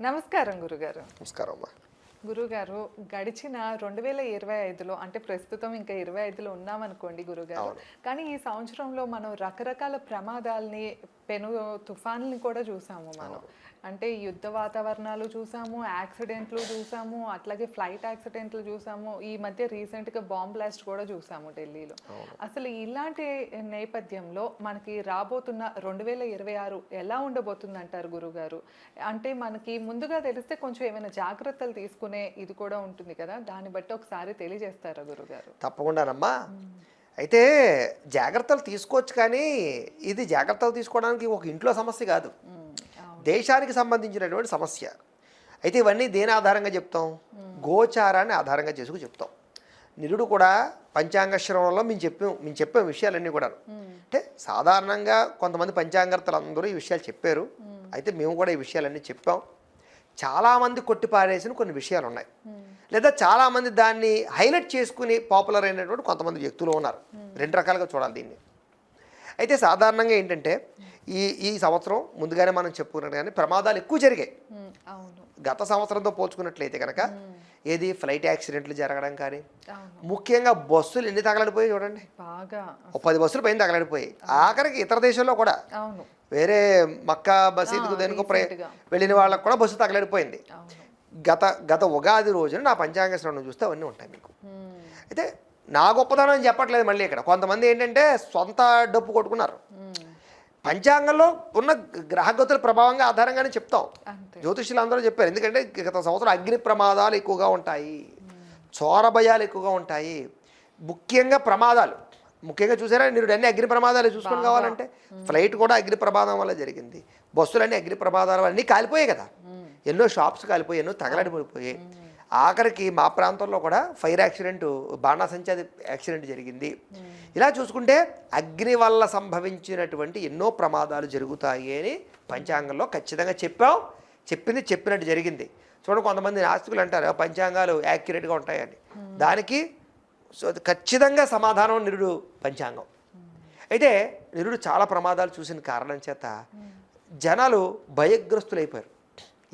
నమస్కారం గురుగారు. నమస్కారం అమ్మా. గురుగారు గడిచిన రెండు వేల ఇరవై ఐదులో అంటే ప్రస్తుతం ఇంకా ఇరవై ఐదులో ఉన్నామనుకోండి గురుగారు. కానీ ఈ సంవత్సరంలో మనం రకరకాల ప్రమాదాల్ని పెను తుఫాన్లని కూడా చూసాము మనం. అంటే యుద్ధ వాతావరణాలు చూసాము యాక్సిడెంట్లు చూసాము అట్లాగే ఫ్లైట్ యాక్సిడెంట్లు చూసాము ఈ మధ్య రీసెంట్గా బాంబ్ బ్లాస్ట్ కూడా చూసాము ఢిల్లీలో. అసలు ఇలాంటి నేపథ్యంలో మనకి రాబోతున్న రెండు వేల ఇరవై ఆరు ఎలా ఉండబోతుంది అంటారు గురుగారు? అంటే మనకి ముందుగా తెలిస్తే కొంచెం ఏమైనా జాగ్రత్తలు తీసుకునే ఇది కూడా ఉంటుంది కదా దాన్ని బట్టి ఒకసారి తెలియజేస్తారా గురుగారు? తప్పకుండానమ్మా అయితే జాగ్రత్తలు తీసుకోవచ్చు కానీ ఇది జాగ్రత్తలు తీసుకోవడానికి ఒక ఇంట్లో సమస్య కాదు. దేశానికి సంబంధించినటువంటి సమస్య. అయితే ఇవన్నీ దేని ఆధారంగా చెప్తాం? గోచారాన్ని ఆధారంగా చేసుకుని చెప్తాం. నిరుడు కూడా పంచాంగ శ్రవణంలో మేము చెప్పాం మేము చెప్పాం విషయాలన్నీ కూడా అంటే సాధారణంగా కొంతమంది పంచాంగర్తలు అందరూ ఈ విషయాలు చెప్పారు. అయితే మేము కూడా ఈ విషయాలన్నీ చెప్పాం. చాలామంది కొట్టిపారేసిన కొన్ని విషయాలు ఉన్నాయి లేదా చాలామంది దాన్ని హైలైట్ చేసుకుని పాపులర్ అయినటువంటి కొంతమంది వ్యక్తులు ఉన్నారు. రెండు రకాలుగా చూడాలి దీన్ని. అయితే సాధారణంగా ఏంటంటే ఈ ఈ సంవత్సరం ముందుగానే మనం చెప్పుకున్నట్టు కానీ ప్రమాదాలు ఎక్కువ జరిగాయి. గత సంవత్సరంతో పోల్చుకున్నట్లయితే కనుక ఏది ఫ్లైట్ యాక్సిడెంట్లు జరగడం కానీ ముఖ్యంగా బస్సులు ఎన్ని తగలడిపోయాయి చూడండి. బాగా. పది బస్సులు పైన తగలడిపోయాయి. ఆఖరికి ఇతర దేశాల్లో కూడా వేరే మక్కా బసీదుకు దేనికో. వెళ్ళిన వాళ్ళకు కూడా బస్సు తగలడిపోయింది. గత గత ఉగాది రోజున నా పంచాంగ శ్రవణం చూస్తే అవన్నీ ఉంటాయి మీకు. అయితే నా గొప్పతనం అని చెప్పట్లేదు మళ్ళీ ఇక్కడ. కొంతమంది ఏంటంటే సొంత డప్పు కొట్టుకున్నారు. పంచాంగంలో ఉన్న గ్రహగతుల ప్రభావంగా ఆధారంగానే చెప్తాం. జ్యోతిష్యులు అందరూ చెప్పారు. ఎందుకంటే గత సంవత్సరం అగ్ని ప్రమాదాలు ఎక్కువగా ఉంటాయి. చోర భయాలు ఎక్కువగా ఉంటాయి. ముఖ్యంగా ప్రమాదాలు. ముఖ్యంగా చూసారా? మీరు అన్ని అగ్ని ప్రమాదాలు చూసుకొని కావాలంటే ఫ్లైట్ కూడా అగ్ని ప్రమాదం వల్ల జరిగింది. బస్సులన్నీ అగ్ని ప్రమాదాల వల్ల. అన్నీ కాలిపోయాయి కదా. ఎన్నో షాప్స్ కాలిపోయి ఎన్నో తగలడిపోయిపోయాయి ఆఖరికి మా ప్రాంతంలో కూడా ఫైర్ యాక్సిడెంట్ బాణాసంచా యాక్సిడెంట్ జరిగింది. ఇలా చూసుకుంటే అగ్ని వల్ల సంభవించినటువంటి ఎన్నో ప్రమాదాలు జరుగుతాయి అని పంచాంగంలో ఖచ్చితంగా చెప్పాం. చెప్పింది చెప్పినట్టు జరిగింది. చూడండి కొంతమంది నాస్తికులు అంటారు "ఆ పంచాంగాలు యాక్యురేట్గా ఉంటాయని దానికి సో అది ఖచ్చితంగా సమాధానం నిరుడు పంచాంగం. అయితే నిరుడు చాలా ప్రమాదాలు చూసిన కారణం చేత జనాలు భయగ్రస్తులైపోయారు.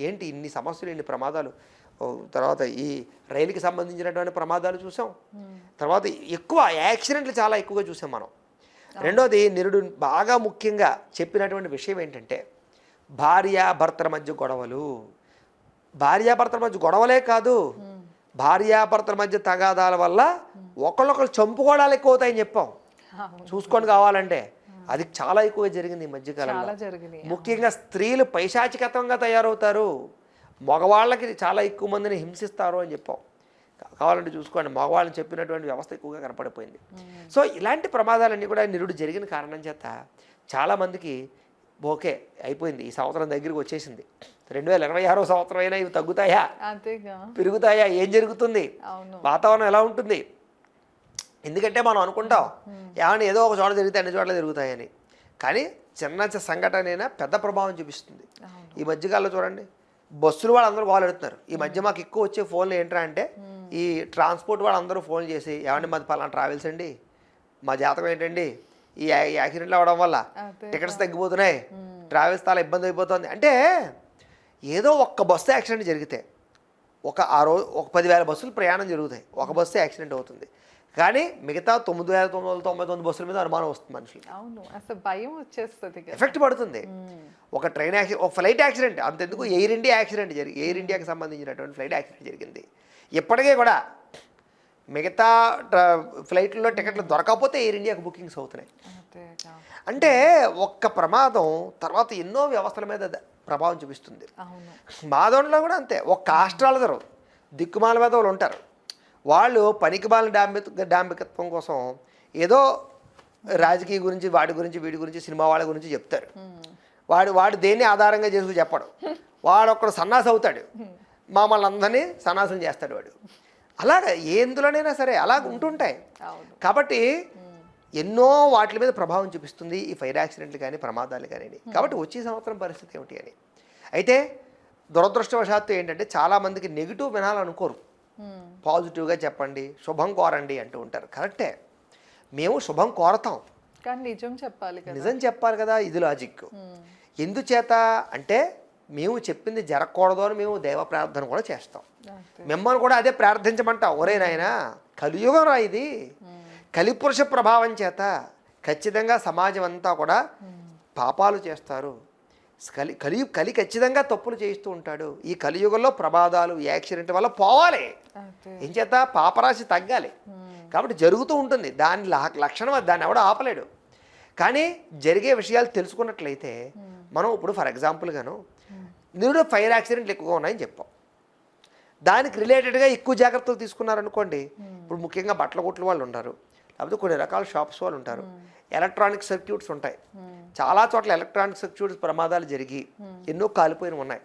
ఏంటి ఇన్ని సమస్యలు ఇన్ని ప్రమాదాలు? తర్వాత ఈ రైలుకి సంబంధించినటువంటి ప్రమాదాలు చూసాం. తర్వాత ఎక్కువ యాక్సిడెంట్లు చాలా ఎక్కువగా చూసాం మనం. రెండోది నిరుడు బాగా ముఖ్యంగా చెప్పినటువంటి విషయం ఏంటంటే భార్యాభర్తల మధ్య గొడవలు. భార్యాభర్తల మధ్య గొడవలే కాదు భార్యాభర్తల మధ్య తగాదాల వల్ల ఒకళ్ళొకళ్ళు చంపుకోవడాలు ఎక్కువ అవుతాయని చెప్పాం. చూసుకొని కావాలంటే. అది చాలా ఎక్కువగా జరిగింది ఈ మధ్యకాలంలో ముఖ్యంగా స్త్రీలు పైశాచికత్వంగా తయారవుతారు. మగవాళ్ళకి చాలా ఎక్కువ మందిని హింసిస్తారు అని చెప్పాం. కావాలంటే చూసుకోండి మగవాళ్ళని చెప్పినటువంటి వ్యవస్థ ఎక్కువగా కనపడిపోయింది. సో ఇలాంటి ప్రమాదాలన్నీ కూడా నిరుడు జరిగిన కారణం చేత చాలామందికి ఓకే అయిపోయింది. ఈ సంవత్సరం దగ్గరికి వచ్చేసింది. రెండు వేల ఇరవై ఆరో సంవత్సరం అయినా ఇవి తగ్గుతాయా? పెరుగుతాయా? ఏం జరుగుతుంది? వాతావరణం ఎలా ఉంటుంది? ఎందుకంటే మనం అనుకుంటాం ఏమన్నా ఏదో ఒక చోట జరిగితే అన్ని చోట్ల జరుగుతాయని కానీ చిన్న చిన్న సంఘటన అయినా పెద్ద ప్రభావం చూపిస్తుంది. ఈ మధ్యకాలంలో చూడండి బస్సులు వాళ్ళందరూ గోల్ ఎడుతున్నారు ఈ మధ్య మాకు ఎక్కువ వచ్చే ఫోన్లు ఏంట్రా అంటే ఈ ట్రాన్స్పోర్ట్ వాళ్ళందరూ ఫోన్ చేసి ఏమండి మాది పలానా ట్రావెల్స్ అండి మా జాతకం ఏంటండి ఈ యాక్సిడెంట్లు అవ్వడం వల్ల టికెట్స్ తగ్గిపోతున్నాయి ట్రావెల్స్ చాలా ఇబ్బంది అయిపోతుంది. అంటే ఏదో ఒక్క బస్సు యాక్సిడెంట్ జరిగితే ఒక ఆ రోజు ఒక పదివేల బస్సులు ప్రయాణం జరుగుతాయి. ఒక బస్సు యాక్సిడెంట్ అవుతుంది. కానీ మిగతా తొమ్మిది వేల తొమ్మిది వందల తొంభై తొమ్మిది బస్సుల మీద అనుమానం వస్తుంది మనుషులకి. అవును అసలు భయం వచ్చేస్తుంది ఎఫెక్ట్ పడుతుంది. ఒక ట్రైన్ యాక్సిడెంట్ ఒక ఫ్లైట్ యాక్సిడెంట్ అంతెందుకు ఎయిర్ ఇండియా యాక్సిడెంట్ జరిగి ఎయిర్ ఇండియాకి సంబంధించినటువంటి ఫ్లైట్ యాక్సిడెంట్ జరిగింది. ఇప్పటికే కూడా మిగతా ఫ్లైట్లో టికెట్లు దొరకకపోతే ఎయిర్ ఇండియాకి బుకింగ్స్ అవుతున్నాయి. అంటే ఒక్క ప్రమాదం తర్వాత ఎన్నో వ్యవస్థల మీద ప్రభావం చూపిస్తుంది. మాధవంలో కూడా అంతే. ఒక కాస్ట్రాలదరు దిక్కుమాల మీద వాళ్ళు ఉంటారు. వాళ్ళు పనికిమాలిన డాంబి డాంబికత్వం కోసం ఏదో రాజకీయ గురించి వాడి గురించి వీడి గురించి సినిమా వాళ్ళ గురించి చెప్తారు. వాడు వాడు దేన్ని ఆధారంగా చేసుకు చెప్పడు. వాడు ఒక్కడు సన్నాసి అవుతాడు. మమ్మల్ని అందరినీ సన్నాసం చేస్తాడు వాడు. అలాగ ఎందులోనైనా సరే అలాగ ఉంటుంటాయి. కాబట్టి ఎన్నో వాటి మీద ప్రభావం చూపిస్తుంది ఈ ఫైర్ యాక్సిడెంట్లు కానీ ప్రమాదాలు కానీ కాబట్టి వచ్చే సంవత్సరం పరిస్థితి ఏమిటి అని. అయితే దురదృష్టవశాత్తు ఏంటంటే చాలామందికి నెగిటివ్ వినాలనుకోరు. పాజిటివ్గా చెప్పండి శుభం కోరండి అంటూ ఉంటారు. కరెక్టే. మేము శుభం కోరతాం. కానీ నిజం చెప్పాలి నిజం చెప్పాలి కదా ఇది లాజిక్. ఎందుచేత అంటే మేము చెప్పింది జరగకూడదు అని మేము దైవ ప్రార్థన కూడా చేస్తాం. మిమ్మల్ని కూడా అదే ప్రార్థించమంటాం ఒరే నాయన కలియుగం రా ఇది. కలిపురుష ప్రభావం చేత ఖచ్చితంగా సమాజం అంతా కూడా పాపాలు చేస్తారు. కలి కలి కలి ఖచ్చితంగా తప్పులు చేయిస్తూ ఉంటాడు. ఈ కలియుగంలో ప్రమాదాలు యాక్సిడెంట్ వల్ల పోవాలి. ఏం చేత పాపరాశి తగ్గాలి. కాబట్టి జరుగుతూ ఉంటుంది. దాని లక్షణం అది. దాన్ని ఎవడో ఆపలేడు. కానీ జరిగే విషయాలు తెలుసుకున్నట్లయితే మనం ఇప్పుడు ఫర్ ఎగ్జాంపుల్గాను నిరుడు ఫైర్ యాక్సిడెంట్లు ఎక్కువగా ఉన్నాయని చెప్పాం. దానికి రిలేటెడ్గా ఎక్కువ జాగ్రత్తలు తీసుకున్నారనుకోండి ఇప్పుడు ముఖ్యంగా బట్టల కొట్ల వాళ్ళు ఉంటారు లేకపోతే కొన్ని రకాల షాప్స్ వాళ్ళు ఉంటారు. ఎలక్ట్రానిక్ సర్క్యూట్స్ ఉంటాయి. చాలా చోట్ల ఎలక్ట్రానిక్ సర్క్యూట్స్ ప్రమాదాలు జరిగి ఎన్నో కాలిపోయినవి ఉన్నాయి.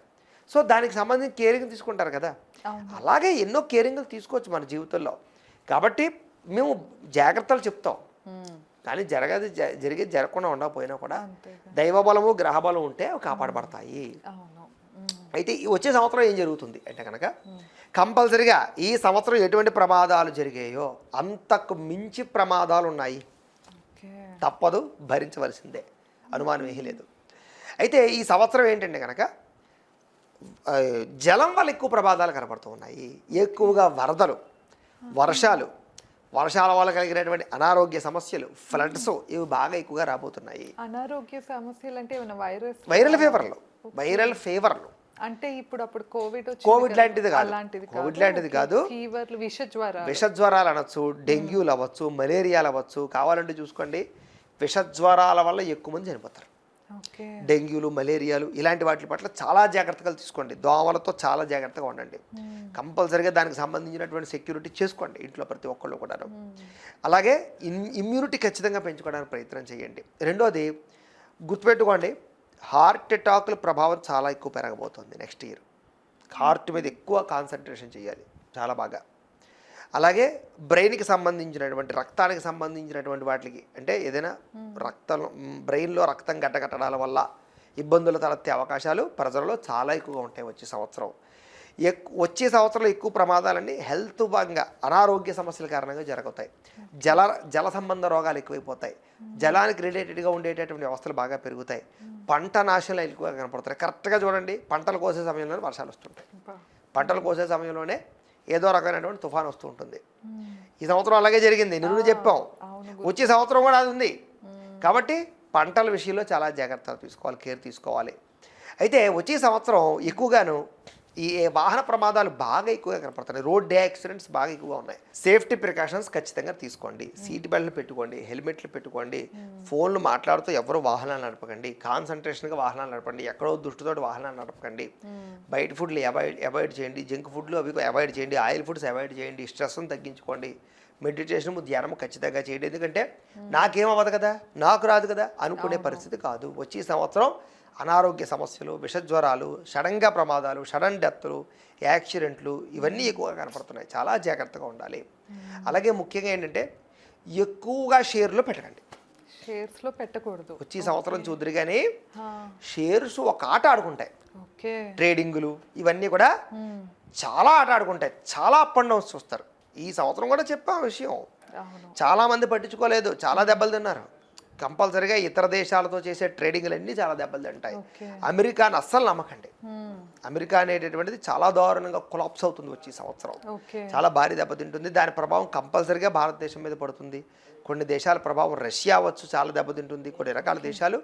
సో దానికి సంబంధించి కేరింగ్ తీసుకుంటారు కదా. అలాగే ఎన్నో కేరింగ్లు తీసుకోవచ్చు మన జీవితంలో. కాబట్టి మేము జాగ్రత్తలు చెప్తాం. కానీ జరగదు జరిగేది జరగకుండా ఉండకపోయినా కూడా అంతేగా. దైవబలము గ్రహబలం ఉంటే అవి కాపాడబడతాయి. అయితే ఈ వచ్చే సంవత్సరం ఏం జరుగుతుంది? అంటే కనుక కంపల్సరిగా ఈ సంవత్సరం ఎటువంటి ప్రమాదాలు జరిగాయో అంతకు మించి ప్రమాదాలు ఉన్నాయి. తప్పదు భరించవలసిందే. అనుమానం ఏమీ లేదు. అయితే ఈ సంవత్సరం ఏంటంటే కనుక జలం వల్ల ఎక్కువ ప్రమాదాలు కనపడుతూ ఉన్నాయి. ఎక్కువగా వరదలు వర్షాలు వర్షాల వల్ల కలిగినటువంటి అనారోగ్య సమస్యలు ఫ్లడ్స్ ఇవి బాగా ఎక్కువగా రాబోతున్నాయి. అనారోగ్య సమస్యలు అంటే వైరస్ వైరల్ ఫీవర్లు వైరల్ ఫీవర్లు అంటే ఇప్పుడు అప్పుడు కోవిడ్ కోవిడ్ లాంటిది కాదు. కోవిడ్ లాంటిది కాదు. ఫీవర్లు విష జ్వరాలు విషజ్వరాలు అనొచ్చు డెంగ్యూలు అవ్వచ్చు మలేరియాలు అవ్వచ్చు కావాలంటే చూసుకోండి. విషజ్వరాల వల్ల ఎక్కువ మంది చనిపోతారు. డెంగ్యూలు మలేరియాలు ఇలాంటి వాటి పట్ల చాలా జాగ్రత్తగా తీసుకోండి. దోమలతో చాలా జాగ్రత్తగా ఉండండి. కంపల్సరీగా దానికి సంబంధించినటువంటి సెక్యూరిటీ చేసుకోండి ఇంట్లో ప్రతి ఒక్కళ్ళు కూడా అలాగే ఇన్ ఇమ్యూనిటీ ఖచ్చితంగా పెంచుకోవడానికి ప్రయత్నం చేయండి. రెండోది గుర్తుపెట్టుకోండి హార్ట్ అటాక్ల ప్రభావం చాలా ఎక్కువ పెరగబోతుంది నెక్స్ట్ ఇయర్ హార్ట్ మీద ఎక్కువ కాన్సన్ట్రేషన్ చేయాలి చాలా బాగా. అలాగే బ్రెయిన్కి సంబంధించినటువంటి రక్తానికి సంబంధించినటువంటి వాటికి అంటే ఏదైనా రక్తం బ్రెయిన్లో రక్తం గడ్డకట్టడాల వల్ల ఇబ్బందులు తలెత్తే అవకాశాలు ప్రజలలో చాలా ఎక్కువగా ఉంటాయి వచ్చే సంవత్సరం. వచ్చే సంవత్సరంలో ఎక్కువ ప్రమాదాలన్నీ హెల్త్ భాగంగా అనారోగ్య సమస్యల కారణంగా జరుగుతాయి. జల జల సంబంధ రోగాలు ఎక్కువైపోతాయి. జలానికి రిలేటెడ్గా ఉండేటటువంటి వ్యవస్థలు బాగా పెరుగుతాయి. పంట నాశనాలు ఎక్కువగా కనపడతాయి. కరెక్ట్గా చూడండి పంటలు కోసే సమయంలోనే వర్షాలు వస్తుంటాయి. పంటలు కోసే సమయంలోనే ఏదో రకమైనటువంటి తుఫాన్ వస్తూ ఉంటుంది. ఈ సంవత్సరం అలాగే జరిగింది నిన్ను చెప్పాం. వచ్చే సంవత్సరం కూడా అది ఉంది. కాబట్టి పంటల విషయంలో చాలా జాగ్రత్తలు తీసుకోవాలి కేర్ తీసుకోవాలి. అయితే వచ్చే సంవత్సరం ఎక్కువగాను ఈ వాహన ప్రమాదాలు బాగా ఎక్కువగా కనపడుతున్నాయి. రోడ్ యాక్సిడెంట్స్ బాగా ఎక్కువగా ఉన్నాయి. సేఫ్టీ ప్రికాషన్స్ ఖచ్చితంగా తీసుకోండి. సీట్ బెల్ట్లు పెట్టుకోండి హెల్మెట్లు పెట్టుకోండి ఫోన్లు మాట్లాడుతూ ఎవరు వాహనాలు నడపకండి కాన్సన్ట్రేషన్గా వాహనాలు నడపండి ఎక్కడో దృష్టితో వాహనాలు నడపకండి. బయట ఫుడ్లు అవాయిడ్ అవాయిడ్ చేయండి. జంక్ ఫుడ్లు అవి అవాయిడ్ చేయండి. ఆయిల్ ఫుడ్స్ అవాయిడ్ చేయండి. స్ట్రెస్ని తగ్గించుకోండి. మెడిటేషన్ ధ్యానం ఖచ్చితంగా చేయండి. ఎందుకంటే నాకేం అవ్వదు కదా? నాకు రాదు కదా? అనుకునే పరిస్థితి కాదు. వచ్చే సంవత్సరం అనారోగ్య సమస్యలు విషజ్వరాలు సడన్గా ప్రమాదాలు సడన్ డెత్లు యాక్సిడెంట్లు ఇవన్నీ ఎక్కువగా కనపడుతున్నాయి. చాలా జాగ్రత్తగా ఉండాలి. అలాగే ముఖ్యంగా ఏంటంటే ఎక్కువగా షేర్లు పెట్టకండి. షేర్స్లో పెట్టకూడదు. వచ్చే సంవత్సరం చూద్దరు కానీ షేర్స్ ఒక ఆట ఆడుకుంటాయి. ఓకే. ట్రేడింగులు ఇవన్నీ కూడా చాలా ఆట ఆడుకుంటాయి. చాలా అప్ అండ్ డౌన్స్ చూస్తారు. ఈ సంవత్సరం కూడా చెప్పాం విషయం. చాలా మంది పట్టించుకోలేదు. చాలా దెబ్బలు తిన్నారు. కంపల్సరిగా ఇతర దేశాలతో చేసే ట్రేడింగ్లు అన్నీ చాలా దెబ్బలు తింటాయి. అమెరికాని అస్సలు నమ్మకండి. అమెరికా అనేటటువంటిది చాలా దారుణంగా కొలాప్స్ అవుతుంది వచ్చి ఈ సంవత్సరం చాలా భారీ దెబ్బతింటుంది దాని ప్రభావం కంపల్సరిగా భారతదేశం మీద పడుతుంది. కొన్ని దేశాల ప్రభావం రష్యా అవ్వచ్చు చాలా దెబ్బతింటుంది కొన్ని రకాల దేశాలు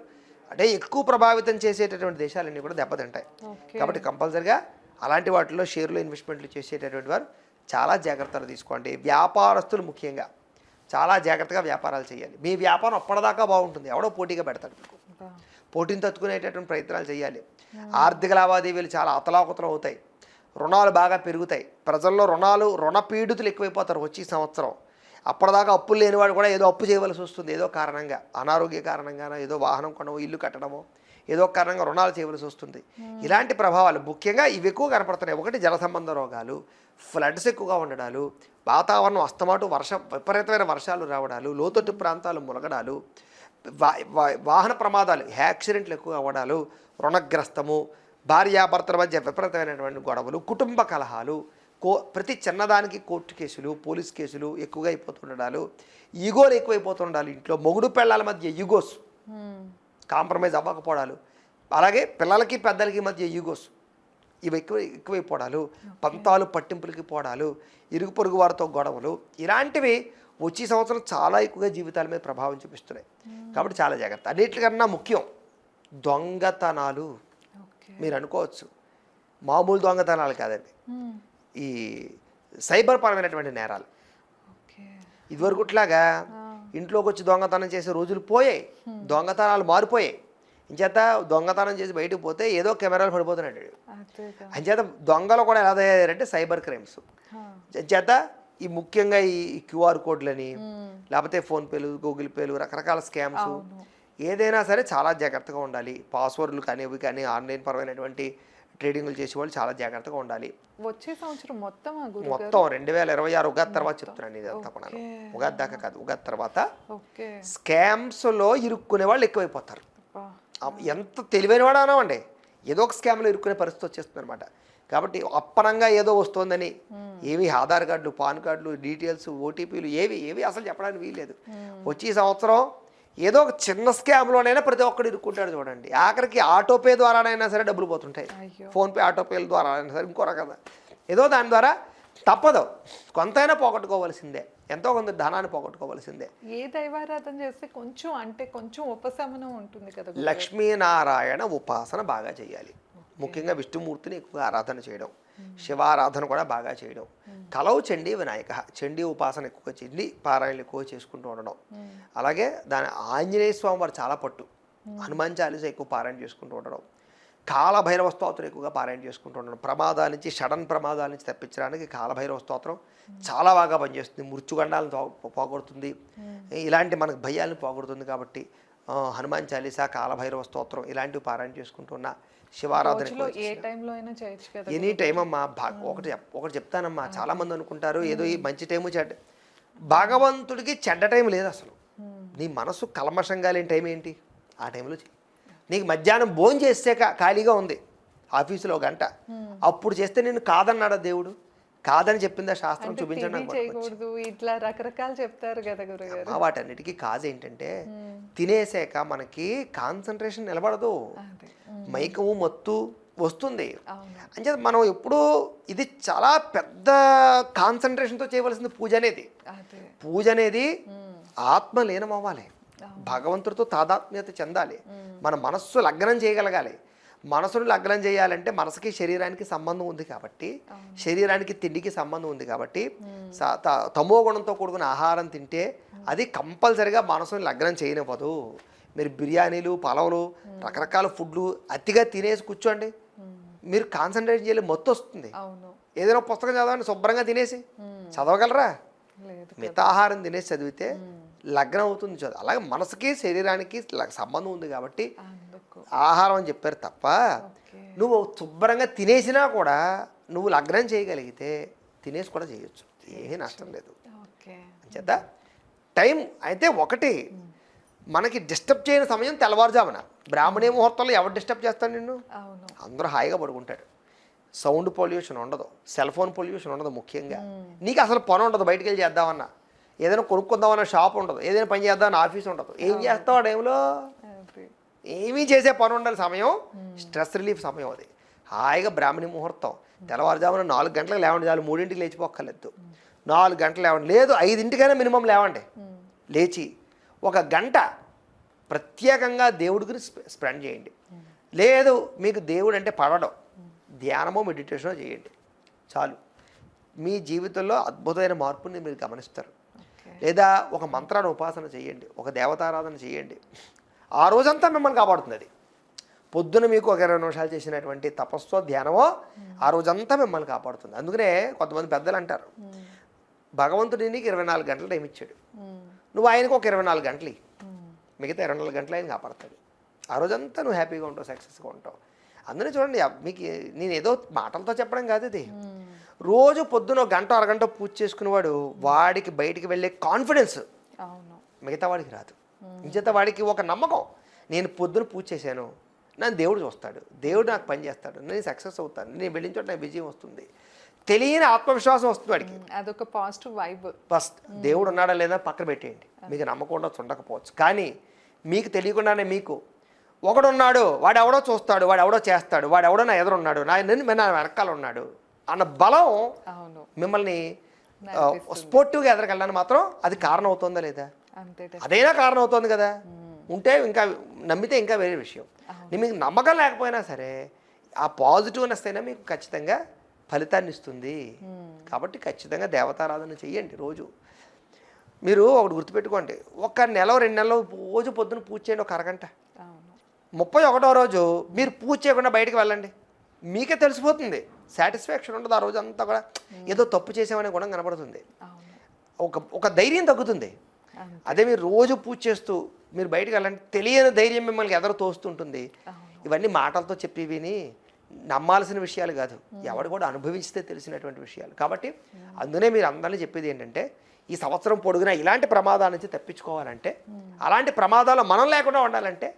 అంటే ఎక్కువ ప్రభావితం చేసేటటువంటి దేశాలన్నీ కూడా దెబ్బతింటాయి కాబట్టి కంపల్సరిగా అలాంటి వాటిలో షేర్లు ఇన్వెస్ట్మెంట్లు చేసేటటువంటి వారు చాలా జాగ్రత్తలు తీసుకోండి. వ్యాపారస్తులు ముఖ్యంగా. చాలా జాగ్రత్తగా వ్యాపారాలు చేయాలి. మీ వ్యాపారం అప్పటిదాకా బాగుంటుంది. ఎవడో పోటీగా పెడతాడు మీకు. పోటీని తట్టుకునేటటువంటి ప్రయత్నాలు చేయాలి. ఆర్థిక లావాదేవీలు చాలా అతలాకుతలం అవుతాయి. రుణాలు బాగా పెరుగుతాయి. ప్రజల్లో రుణాలు రుణ పీడితులు ఎక్కువైపోతారు వచ్చే సంవత్సరం. అప్పటిదాకా అప్పులు లేనివాడు కూడా ఏదో అప్పు చేయవలసి వస్తుంది. ఏదో కారణంగా అనారోగ్య కారణంగానో ఏదో వాహనం కొనవో ఇల్లు కట్టడమో ఏదో కారణంగా రుణాలు చేయవలసి వస్తుంది. ఇలాంటి ప్రభావాలు ముఖ్యంగా ఇవి ఎక్కువ కనపడుతున్నాయి. ఒకటి జల సంబంధ రోగాలు ఫ్లడ్స్ ఎక్కువగా ఉండడాలు వాతావరణం అస్తమాటు వర్ష విపరీతమైన వర్షాలు రావడాలు లోతట్టు ప్రాంతాలు వా- వాహన ప్రమాదాలు యాక్సిడెంట్లు ఎక్కువ అవ్వడాలు రుణగ్రస్తము భార్యాభర్తల మధ్య విపరీతమైనటువంటి గొడవలు కుటుంబ కలహాలు కో ప్రతి చిన్నదానికి కోర్టు కేసులు పోలీస్ కేసులు ఎక్కువగా అయిపోతుండడాలు ఈగోలు ఎక్కువైపోతుండాలి ఇంట్లో మొగుడు పెళ్ళాల మధ్య ఈగోస్. ఉమ్, కాంప్రమైజ్ అవ్వకపోవడాలు. అలాగే పిల్లలకి పెద్దలకి మధ్య ఈగోస్ ఇవి ఎక్కువ ఎక్కువైపోవడాలు పంతాలు పట్టింపులకి పోవడాలు ఇరుగు పొరుగు వారితో గొడవలు ఇలాంటివి వచ్చే సంవత్సరం చాలా ఎక్కువగా జీవితాల మీద ప్రభావం చూపిస్తున్నాయి. కాబట్టి చాలా జాగ్రత్త. అన్నిటికన్నా ముఖ్యం దొంగతనాలు. మీరు అనుకోవచ్చు. మామూలు దొంగతనాలు కాదండి. ఈ సైబర్ పరమైనటువంటి నేరాలు. ఇదివరకుట్లాగా ఇంట్లోకి వచ్చి దొంగతనం చేసే రోజులు పోయాయి. దొంగతనాలు మారిపోయాయి. ఇంచేత దొంగతనం చేసి బయటకు పోతే ఏదో కెమెరాలు పడిపోతున్నాడు అంచేత దొంగలు కూడా ఎలా తయారంటే సైబర్ క్రైమ్స్. హా. చేత ఈ ముఖ్యంగా ఈ క్యూఆర్ కోడ్లని మ్మ్. లేకపోతే ఫోన్పేలు గూగుల్ పేలు రకరకాల స్కామ్స్ ఏదైనా సరే చాలా జాగ్రత్తగా ఉండాలి. పాస్వర్డ్లు కానీ ఇవి కానీ ఆన్లైన్ పరమైనటువంటి ట్రేడింగ్లు చేసేవాళ్ళు చాలా జాగ్రత్తగా ఉండాలి. వచ్చే సంవత్సరం మొత్తం మొత్తం రెండు వేల ఇరవై ఆరు ఉగాది తర్వాత చెప్తున్నాను కూడా. ఓకే. ఉగాది దాకా కాదు ఉగాది తర్వాత స్కామ్స్లో ఇరుక్కునే వాళ్ళు ఎక్కువైపోతారు. ఎంత తెలివైన వాడు అనవండి. ఏదో ఒక స్కామ్లో ఇరుక్కునే పరిస్థితి వచ్చేస్తుంది అనమాట కాబట్టి అప్పనంగా ఏదో వస్తుందని ఏవి ఆధార్ కార్డులు పాన్ కార్డులు డీటెయిల్స్ ఓటీపీలు ఏవి ఏవి అసలు చెప్పడానికి వీల్లేదు. వచ్చి సంవత్సరం ఏదో ఒక చిన్న స్కామ్లోనైనా ప్రతి ఒక్కడు ఇరుక్కుంటాడు చూడండి. ఆఖరికి ఆటోపే ద్వారానైనా సరే డబ్బులు పోతుంటాయి. ఫోన్పే ఆటోపేల ద్వారా అయినా సరే ఇంకో రకం ఏదో దాని ద్వారా తప్పదు. కొంతైనా పోగొట్టుకోవాల్సిందే. ఎంతో కొంత ధనాన్ని పోగొట్టుకోవాల్సిందే. ఏ దైవారాధన చేస్తే కొంచెం అంటే కొంచెం ఉపశమనం ఉంటుంది కదా. లక్ష్మీనారాయణ ఉపాసన బాగా చేయాలి. ముఖ్యంగా విష్ణుమూర్తిని ఎక్కువగా ఆరాధన చేయడం. శివారాధన కూడా బాగా చేయడం. కలవు చండీ వినాయక చండీ ఉపాసన ఎక్కువగా చండీ పారాయణలు ఎక్కువ చేసుకుంటూ ఉండడం. అలాగే దాని ఆంజనేయ స్వామి వారు చాలా పట్టు. హనుమాన్ చాలీస ఎక్కువ పారాయణ చేసుకుంటూ ఉండడం. కాలభైరవ స్తోత్రం ఎక్కువగా పారాయణ చేసుకుంటూ ఉండడం. ప్రమాదాల నుంచి సడన్ ప్రమాదాల నుంచి తప్పించడానికి కాలభైరవ స్తోత్రం చాలా బాగా పనిచేస్తుంది. మృత్యుగండాలను పోగొడుతుంది. ఇలాంటి మనకు భయాలను పోగొడుతుంది కాబట్టి హనుమాన్ చాలీసా కాలభైరవ స్తోత్రం ఇలాంటివి పారాయణ చేసుకుంటున్న శివారాధన ఎనీ టైం అమ్మా ఒకటి ఒకటి చెప్తానమ్మా చాలా మంది అనుకుంటారు ఏదో ఈ మంచి టైము చెడ్డ భగవంతుడికి చెడ్డ టైం లేదు అసలు. నీ మనసు కల్మషంగా లేని టైం ఏంటి? ఆ టైంలో నీకు మధ్యాహ్నం భోజనం చేస్తే ఖాళీగా ఉంది ఆఫీసులో గంట. అప్పుడు చేస్తే నేను కాదన్నాడా దేవుడు? కాదని చెప్పిందా శాస్త్రం చూపించండి ఇట్లా రకరకాలు చెప్తారు కదా గురుగారు. వాటన్నిటికీ కాజ్ ఏంటంటే తినేసాక మనకి కాన్సన్ట్రేషన్ నిలబడదు. మైకము మత్తు వస్తుంది. అంచేత మనం ఎప్పుడూ ఇది చాలా పెద్ద కాన్సన్ట్రేషన్తో చేయవలసింది పూజ అనేది. పూజ అనేది ఆత్మ లీనం అవ్వాలి భగవంతుడితో తాదాత్మ్యత చెందాలి. మన మనస్సు లగ్నం చేయగలగాలి. మనసును లగ్నం చేయాలంటే మనసుకి శరీరానికి సంబంధం ఉంది కాబట్టి శరీరానికి తిండికి సంబంధం ఉంది కాబట్టి తమో గుణంతో కూడుకున్న ఆహారం తింటే అది కంపల్సరిగా మనసుని లగ్నం చేయనివ్వదు. మీరు బిర్యానీలు పలవలు రకరకాల ఫుడ్లు అతిగా తినేసి కూర్చోండి. మీరు కాన్సన్ట్రేట్ చేయలేదు మొత్తం వస్తుంది. ఏదైనా పుస్తకం చదవండి శుభ్రంగా తినేసి. చదవగలరా? లేదు మితాహారం తినేసి చదివితే లగ్నం అవుతుంది చదువు. అలాగే మనసుకి శరీరానికి సంబంధం ఉంది కాబట్టి ఆహారం అని చెప్పారు తప్ప నువ్వు శుభ్రంగా తినేసినా కూడా నువ్వు లగ్నం చేయగలిగితే తినేసి కూడా చేయొచ్చు. ఏమీ నష్టం లేదు. ఓకే. చేత టైం అయితే ఒకటి. మనకి డిస్టర్బ్ చేయని సమయం తెల్లవారుజామున. బ్రాహ్మణీ ముహూర్తంలో ఎవరు డిస్టర్బ్ చేస్తాడు నిన్ను? అందరూ హాయిగా పడుకుంటాడు సౌండ్ పొల్యూషన్ ఉండదు. సెల్ ఫోన్ పొల్యూషన్ ఉండదు ముఖ్యంగా. నీకు అసలు పని ఉండదు బయటికి వెళ్ళి చేద్దామన్నా. ఏదైనా కొనుక్కుందామన్న షాప్ ఉండదు. ఏదైనా పని చేద్దామన్న ఆఫీస్ ఉండదు. ఏం చేస్తావు ఆ టైంలో? ఏమీ చేసే పని ఉండాలి సమయం స్ట్రెస్ రిలీఫ్ సమయం అది. హాయిగా బ్రాహ్మణి ముహూర్తం. తెల్లవారుజామున నాలుగు గంటలకు లేవండి చాలు మూడింటికి లేచిపోక్కర్లేదు. నాలుగు గంటలు లేవండి. లేదు ఐదింటికైనా మినిమం లేవండి. లేచి ఒక గంట ప్రత్యేకంగా దేవుడికి స్పె- స్పెండ్ చేయండి. లేదు మీకు దేవుడు అంటే పడడం. ధ్యానమో మెడిటేషనో చేయండి. చాలు. మీ జీవితంలో అద్భుతమైన మార్పుని మీరు గమనిస్తారు. లేదా ఒక మంత్రాన్ని ఉపాసన చేయండి. ఒక దేవతారాధన చేయండి. ఆ రోజంతా మిమ్మల్ని కాపాడుతుంది అది పొద్దున మీకు ఒక ఇరవై నిమిషాలు చేసినటువంటి తపస్సు ధ్యానమో ఆ రోజంతా మిమ్మల్ని కాపాడుతుంది అందుకనే కొంతమంది పెద్దలు అంటారు భగవంతుడి నీకు ఇరవై నాలుగు గంటలు టైం ఇచ్చాడు. నువ్వు ఆయనకు ఒక ఇరవై నాలుగు గంటలు. మిగతా ఇరవై నాలుగు గంటలు ఆయన కాపాడతాడు ఆ రోజంతా నువ్వు హ్యాపీగా ఉంటావు సక్సెస్గా ఉంటావు అందుకని చూడండి మీకు నేను ఏదో మాటలతో చెప్పడం కాదు ఇది. రోజు పొద్దున ఒక గంట అరగంట పూజ చేసుకునేవాడు వాడికి బయటికి వెళ్ళే కాన్ఫిడెన్స్ మిగతా వాడికి రాదు ఇంచేత వాడికి ఒక నమ్మకం. నేను పొద్దున పూజ చేశాను. నన్ను దేవుడు చూస్తాడు. దేవుడు నాకు పని చేస్తాడు. నేను సక్సెస్ అవుతాను. నేను వెళ్ళిన చోట నాకు విజయం వస్తుంది. తెలియని ఆత్మవిశ్వాసం వస్తుంది వాడికి. అదొక పాజిటివ్ వైబ్. ఫస్ట్ దేవుడు ఉన్నాడా లేదా పక్కన పెట్టేయండి. మీకు నమ్మకం ఉండొచ్చు ఉండకపోవచ్చు. కానీ మీకు తెలియకుండానే మీకు ఒకడున్నాడు వాడు ఎవడో చూస్తాడు వాడు ఎవడో చేస్తాడు వాడు ఎవడో నా ఎదురున్నాడు నా నేను నా వెనకాల ఉన్నాడు అన్న బలం మిమ్మల్ని స్పోర్టివ్గా ఎదరగలని మాత్రం అది కారణం అవుతుందా లేదా? అదైనా కారణం అవుతుంది కదా ఉంటే ఇంకా నమ్మితే ఇంకా వేరే విషయం. మీకు నమ్మకం లేకపోయినా సరే ఆ పాజిటివ్నెస్ అయినా మీకు ఖచ్చితంగా ఫలితాన్ని ఇస్తుంది. కాబట్టి ఖచ్చితంగా దేవతారాధన చెయ్యండి రోజు. మీరు ఒకటి గుర్తుపెట్టుకోండి. ఒక నెల రెండు నెలలు రోజు పొద్దున పూజ చేయండి ఒక అరగంట. ముప్పై ఒకటో రోజు మీరు పూజ చేయకుండా బయటకు వెళ్ళండి. మీకే తెలిసిపోతుంది. సాటిస్ఫాక్షన్ ఉండదు ఆ రోజు అంతా కూడా. ఏదో తప్పు చేసామనే గుణం కనబడుతుంది. ఒక ఒక ధైర్యం తగ్గుతుంది. అదే మీరు రోజు పూజ చేస్తూ మీరు బయటకు వెళ్ళండి తెలియని ధైర్యం మిమ్మల్ని ఎదరు తోస్తుంటుంది. ఇవన్నీ మాటలతో చెప్పి విని నమ్మాల్సిన విషయాలు కాదు. ఎవడు కూడా అనుభవిస్తే తెలిసినటువంటి విషయాలు. కాబట్టి అందునే మీరు అందరినీ చెప్పేది ఏంటంటే ఈ సంవత్సరం పొడుగునా ఇలాంటి ప్రమాదాల నుంచి తప్పించుకోవాలంటే అలాంటి ప్రమాదాలు మనం లేకుండా ఉండాలంటే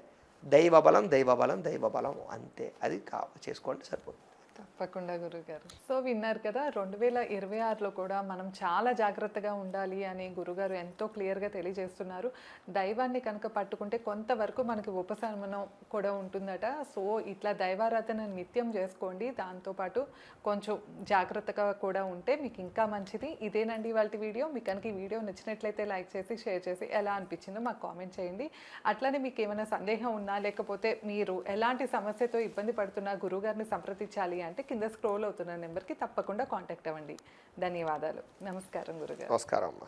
దైవబలం దైవబలం దైవబలం అంతే. అది కా చేసుకోండి సరిపోతుంది. తప్పకుండా గురుగారు. సో విన్నారు కదా రెండు వేల ఇరవై ఆరులో కూడా మనం చాలా జాగ్రత్తగా ఉండాలి అని గురుగారు ఎంతో క్లియర్గా తెలియజేస్తున్నారు. దైవాన్ని కనుక పట్టుకుంటే కొంతవరకు మనకి ఉపశమనం కూడా ఉంటుందట. సో ఇట్లా దైవారాధన నిత్యం చేసుకోండి. దాంతోపాటు కొంచెం జాగ్రత్తగా కూడా ఉంటే మీకు ఇంకా మంచిది. ఇదేనండి వాళ్ళ వీడియో. మీకు కనుక ఈ వీడియో నచ్చినట్లయితే లైక్ చేసి షేర్ చేసి ఎలా అనిపించిందో మాకు కామెంట్ చేయండి. అట్లనే మీకు ఏమైనా సందేహం ఉన్నా లేకపోతే మీరు ఎలాంటి సమస్యతో ఇబ్బంది పడుతున్నా గురుగారిని సంప్రదించాలి అంటే కింద స్క్రోల్ అవుతున్న నెంబర్కి తప్పకుండా కాంటాక్ట్ అవ్వండి. ధన్యవాదాలు. నమస్కారం గురుగారు. నమస్కారం అమ్మా.